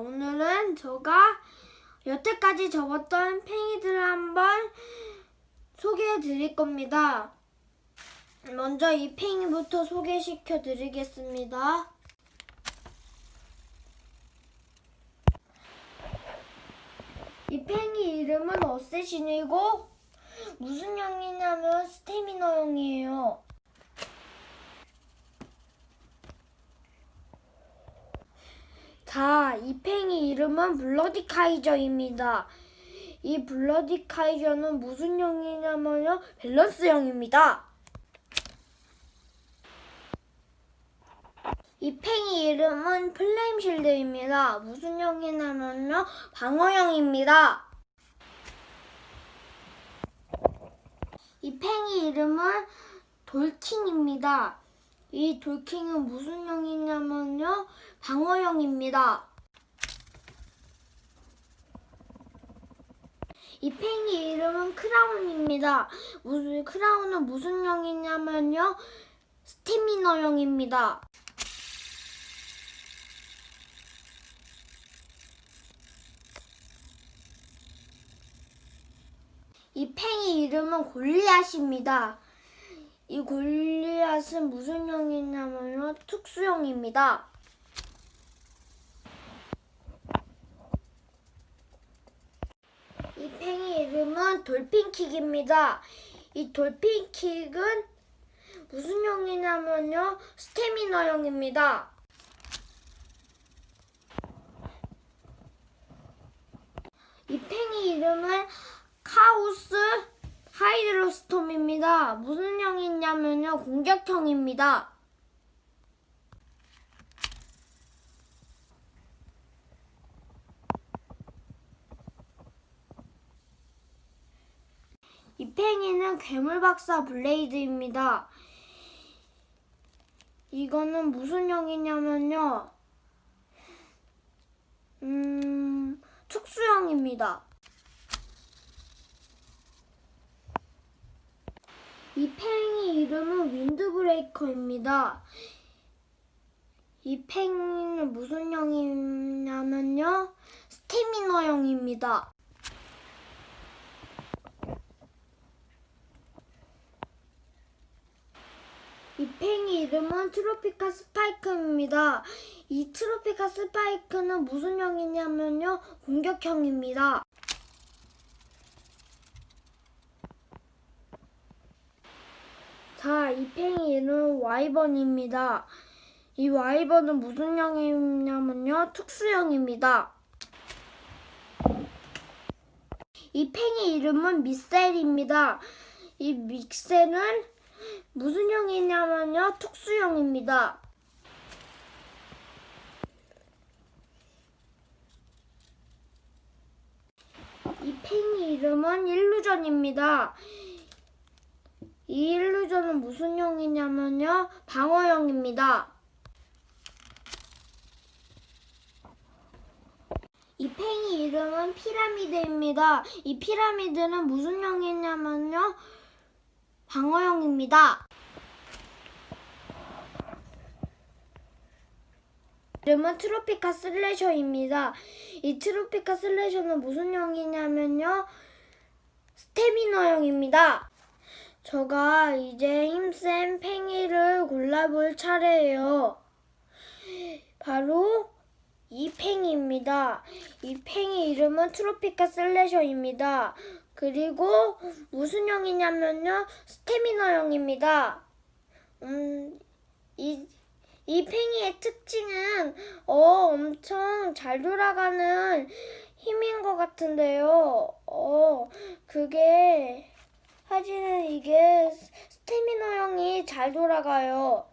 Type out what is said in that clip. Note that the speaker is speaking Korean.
오늘은 제가 여태까지 접었던 팽이들을 한번 소개해 드릴 겁니다. 먼저 이 팽이부터 소개시켜 드리겠습니다. 이 팽이 이름은 어쌔신이고 무슨 형이냐면 스테미너 형이에요. 자, 이 팽이 이름은 블러디 카이저입니다. 이 블러디 카이저는 무슨 형이냐면요, 밸런스 형입니다. 이 팽이 이름은 플레임 실드입니다. 무슨 형이냐면요, 방어형입니다. 이 팽이 이름은 돌킹입니다. 이 돌킹은 무슨 형이냐면요, 방어형입니다. 이 팽이 이름은 크라운입니다. 무슨 크라운은 무슨 형이냐면요, 스태미너형입니다. 이 팽이 이름은 골리앗입니다. 이 골리앗은 무슨 형이냐면요, 특수형입니다. 이 팽이 이름은 돌핀킥입니다. 이 돌핀킥은 무슨 형이냐면요, 스태미너형입니다. 이 팽이 이름은 카오스 하이드로스톰입니다. 무슨 형이냐면요, 공격형입니다. 이 팽이는 괴물박사 블레이드입니다. 이거는 무슨 형이냐면요. 음, 특수형입니다. 이 팽이 이름은 윈드브레이커입니다. 이 팽이는 무슨 형이냐면요. 스태미너형입니다. 이 팽이 이름은 트로피카 스파이크입니다. 이 트로피카 스파이크는 무슨 형이냐면요. 공격형입니다. 자, 이 팽이 이름은 와이번입니다. 이 와이번은 무슨 형이냐면요. 특수형입니다. 이 팽이 이름은 미셀입니다. 이 믹셀은 무슨 형이냐면요. 특수형입니다. 이 팽이 이름은 일루전입니다. 이 일루전은 무슨 형이냐면요. 방어형입니다. 이 팽이 이름은 피라미드입니다. 이 피라미드는 무슨 형이냐면요. 방어형입니다. 이름은 트로피카 슬래셔입니다. 이 트로피카 슬래셔는 무슨 형이냐면요. 스태미너형입니다. 제가 이제 힘센 팽이를 골라볼 차례예요. 바로 이 팽이입니다. 이 팽이 이름은 트로피카 슬래셔입니다. 그리고 무슨 형이냐면요. 스태미너형입니다. 음, 이, 이 팽이의 특징은, 어, 엄청 잘 돌아가는 힘인 것 같은데요. 어, 그게, 하지는 이게 스태미너 형이 잘 돌아가요.